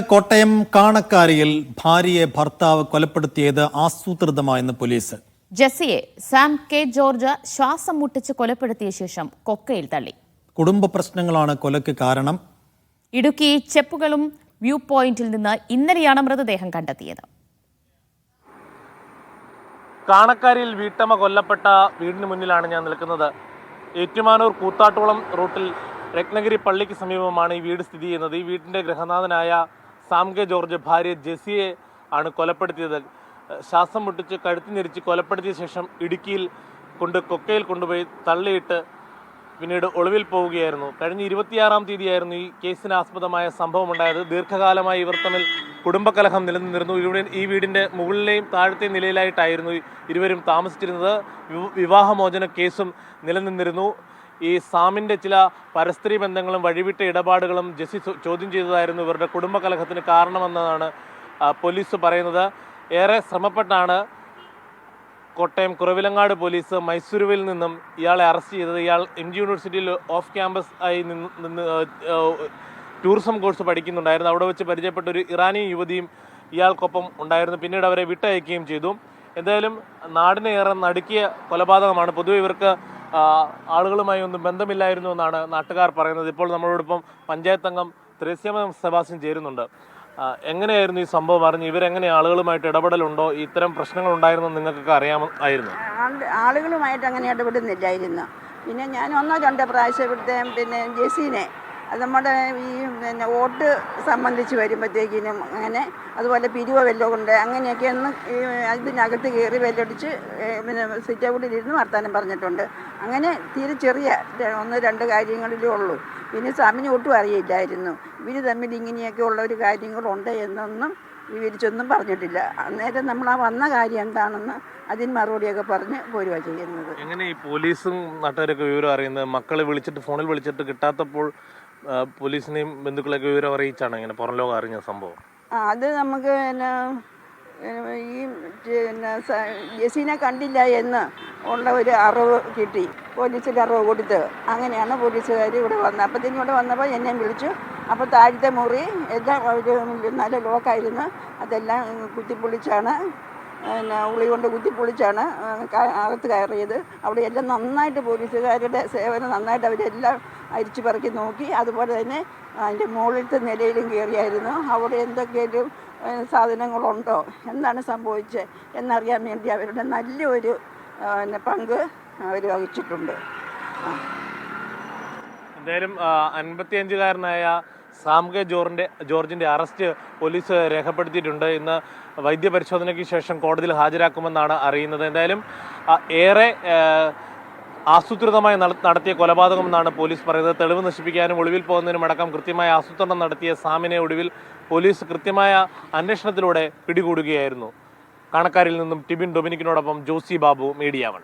കോട്ടയം കാണക്കാരിയിൽ ഭാര്യയെ ഭർത്താവ് കൊലപ്പെടുത്തിയത് ആസൂത്രിതമായെന്ന് പോലീസ്. ജെസ്സിയെ സാം കെ ജോർജ് ശ്വാസം മുട്ടിച്ച് കൊലപ്പെടുത്തിയ ശേഷം കൊക്കയിൽ തള്ളി. കുടുംബ പ്രശ്നങ്ങളാണ് കൊലയ്ക്ക് കാരണം. ഇടുക്കി ചെപ്പുകളും വ്യൂ പോയിന്റിൽ നിന്ന് ഇന്നലെയാണ് മൃതദേഹം കണ്ടെത്തിയത്. കാണക്കാരിയിൽ വീട്ടമ്മ കൊല്ലപ്പെട്ട വീടിന് മുന്നിലാണ് ഞാൻ നിൽക്കുന്നത്. ഏറ്റുമാനൂർ കൂത്താട്ടോളം റൂട്ടിൽ രത്നഗിരി പള്ളിക്ക് സമീപമാണ് ഈ വീട് സ്ഥിതി ചെയ്യുന്നത്. ഈ വീടിന്റെ ഗൃഹനാഥനായ സാം കെ ജോർജ് ഭാര്യ ജെസിയെ ആണ് കൊലപ്പെടുത്തിയത്. ശ്വാസം മുട്ടിച്ച് കഴുത്തി ഞെരിച്ച് കൊലപ്പെടുത്തിയ ശേഷം ഇടുക്കിയിൽ കൊണ്ട് കൊക്കയിൽ കൊണ്ടുപോയി തള്ളിയിട്ട് പിന്നീട് ഒളിവിൽ പോവുകയായിരുന്നു. കഴിഞ്ഞ ഇരുപത്തിയാറാം തീയതിയായിരുന്നു ഈ കേസിന് ആസ്പദമായ സംഭവം ഉണ്ടായത് ദീർഘകാലമായി ഇവർ തമ്മിൽ കുടുംബകലഹം നിലനിന്നിരുന്നു. ഇവിടെ ഈ വീടിന്റെ മുകളിലെയും താഴത്തെയും നിലയിലായിട്ടായിരുന്നു ഇരുവരും താമസിച്ചിരുന്നത്. വിവാഹമോചന കേസും നിലനിന്നിരുന്നു. ഈ സാമിന്റെ ചില പരസ്ത്രീ ബന്ധങ്ങളും വഴിവിട്ട ഇടപാടുകളും ജെസ്സി ചോദ്യം ചെയ്തതായിരുന്നു. ഇവരുടെ കുടുംബകലഹത്തിന് കാരണമെന്നതാണ് ആ, പോലീസ് പറയുന്നത്. ഏറെ ശ്രമപ്പെട്ടാണ് കോട്ടയം കുറവിലങ്ങാട് പോലീസ് മൈസൂരുവിൽ നിന്നും ഇയാളെ അറസ്റ്റ് ചെയ്തത്. ഇയാൾ എം ജി യൂണിവേഴ്സിറ്റിയിൽ ഓഫ് ക്യാമ്പസ് ആയി നിന്ന് ടൂറിസം കോഴ്സ് പഠിക്കുന്നുണ്ടായിരുന്നു. അവിടെ വെച്ച് പരിചയപ്പെട്ട ഒരു ഇറാനിയൻ യുവതിയും ഇയാൾക്കൊപ്പം ഉണ്ടായിരുന്നു. പിന്നീട് അവരെ വിട്ടയക്കുകയും ചെയ്തു. എന്തായാലും നാടിനെ ഏറെ നടുക്കിയ കൊലപാതകമാണ്. പൊതുവെ ഇവർക്ക് ആളുകളുമായി ഒന്നും ബന്ധമില്ലായിരുന്നു എന്നാണ് നാട്ടുകാർ പറയുന്നത്. ഇപ്പോൾ നമ്മളോടൊപ്പം പഞ്ചായത്ത് അംഗം ത്രേസ്യമ സെബാസ്റ്റ്യൻ ചേരുന്നുണ്ട്. എങ്ങനെയായിരുന്നു ഈ സംഭവം? അറിഞ്ഞ് ഇവരെങ്ങനെ ആളുകളുമായിട്ട് ഇടപെടലുണ്ടോ? ഇത്തരം പ്രശ്നങ്ങൾ ഉണ്ടായിരുന്നു നിങ്ങൾക്കൊക്കെ അറിയാമായിരുന്നു ആളുകളുമായിട്ട് അങ്ങനെ ഇടപെടുന്നില്ലായിരുന്നു. പിന്നെ ഞാൻ ഒന്നോ രണ്ടോ പ്രാവശ്യം ഇവിടുത്തെ പിന്നെ ജെസീനെ നമ്മുടെ ഈ പിന്നെ വോട്ട് സംബന്ധിച്ച് വരുമ്പോഴത്തേക്കിനും അങ്ങനെ അതുപോലെ പിരിവ വല്ലതും കൊണ്ട് അങ്ങനെയൊക്കെ ഒന്ന് ഈ ഇതിനകത്ത് കയറി വെല്ലടിച്ച് പിന്നെ സിറ്റ് ഔട്ടിലിരുന്ന് വർത്താനം പറഞ്ഞിട്ടുണ്ട്. അങ്ങനെ തീരെ ചെറിയ ഒന്ന് രണ്ട് കാര്യങ്ങളിലേ ഉള്ളൂ. പിന്നെ സാമിന് ഒട്ടും അറിയില്ലായിരുന്നു. ഇവർ തമ്മിൽ ഇങ്ങനെയൊക്കെ ഉള്ള ഒരു കാര്യങ്ങളുണ്ട് എന്നൊന്നും വിവരിച്ചൊന്നും പറഞ്ഞിട്ടില്ല. അന്നേരം നമ്മൾ ആ വന്ന കാര്യം എന്താണെന്ന് അതിന് മറുപടിയൊക്കെ പറഞ്ഞ് പോരുക ചെയ്യുന്നത്. എങ്ങനെ ഈ പോലീസും നാട്ടുകാരൊക്കെ വിവരം അറിയുന്നത്? മക്കളെ വിളിച്ചിട്ട് ഫോണിൽ വിളിച്ചിട്ട് കിട്ടാത്തപ്പോൾ പോലീസിനെയും ബന്ധുക്കളെയൊക്കെ വിവരം അറിയിച്ചാണ് ഇങ്ങനെ പുറം ലോകം അറിഞ്ഞ സംഭവം? ആ അത് നമുക്ക് പിന്നെ ഈ സ- കണ്ടില്ല എന്ന് ഉള്ള ഒരു അറിവ് കിട്ടി. പോലീസിൽ അറിവ് കൊടുത്ത്. അങ്ങനെയാണ് പോലീസുകാർ ഇവിടെ വന്നത്. അപ്പത്തേനും ഇവിടെ വന്നപ്പോൾ എന്നെ വിളിച്ചു. അപ്പോൾ താഴത്തെ മുറി എല്ലാം ഒരു നല്ല ലോക്കായിരുന്നു. അതെല്ലാം കുത്തിപ്പൊളിച്ചാണ്. പിന്നെ ഉള്ളി കൊണ്ട് കുത്തിപ്പൊളിച്ചാണ് അകത്ത് കയറിയത്. അവിടെ എല്ലാം നന്നായിട്ട് പോലീസുകാരുടെ സേവനം നന്നായിട്ട് അവരെല്ലാം അരിച്ചു പറക്കി നോക്കി. അതുപോലെ തന്നെ അതിന്റെ മുകളിലത്തെ നിലയിലും കയറിയായിരുന്നു. അവിടെ എന്തൊക്കെയും സാധനങ്ങളുണ്ടോ? എന്താണ് സംഭവിച്ചത് എന്നറിയാൻ വേണ്ടി അവരുടെ നല്ലൊരു പിന്നെ പങ്ക് അവർ വഹിച്ചിട്ടുണ്ട്. എന്തായാലും അൻപത്തിയഞ്ചുകാരനായ സാം കെ ജോറിന്റെ ജോർജിന്റെ അറസ്റ്റ് പോലീസ് രേഖപ്പെടുത്തിയിട്ടുണ്ട്. ഇന്ന് വൈദ്യപരിശോധനയ്ക്ക് ശേഷം കോടതിയിൽ ഹാജരാക്കുമെന്നാണ് അറിയുന്നത്. എന്തായാലും ഏറെ ആസൂത്രിതമായി നടത്തിയ കൊലപാതകമെന്നാണ് പോലീസ് പറയുന്നത്. തെളിവ് നശിപ്പിക്കാനും ഒളിവിൽ പോകുന്നതിനും അടക്കം കൃത്യമായ ആസൂത്രണം നടത്തിയ സാമിനെ ഒടുവിൽ പോലീസ് കൃത്യമായ അന്വേഷണത്തിലൂടെ പിടികൂടുകയായിരുന്നു. കാണക്കാരിൽ നിന്നും ടിബിൻ ഡൊമിനിക്കിനോടൊപ്പം ജോസി ബാബു മീഡിയ വൺ.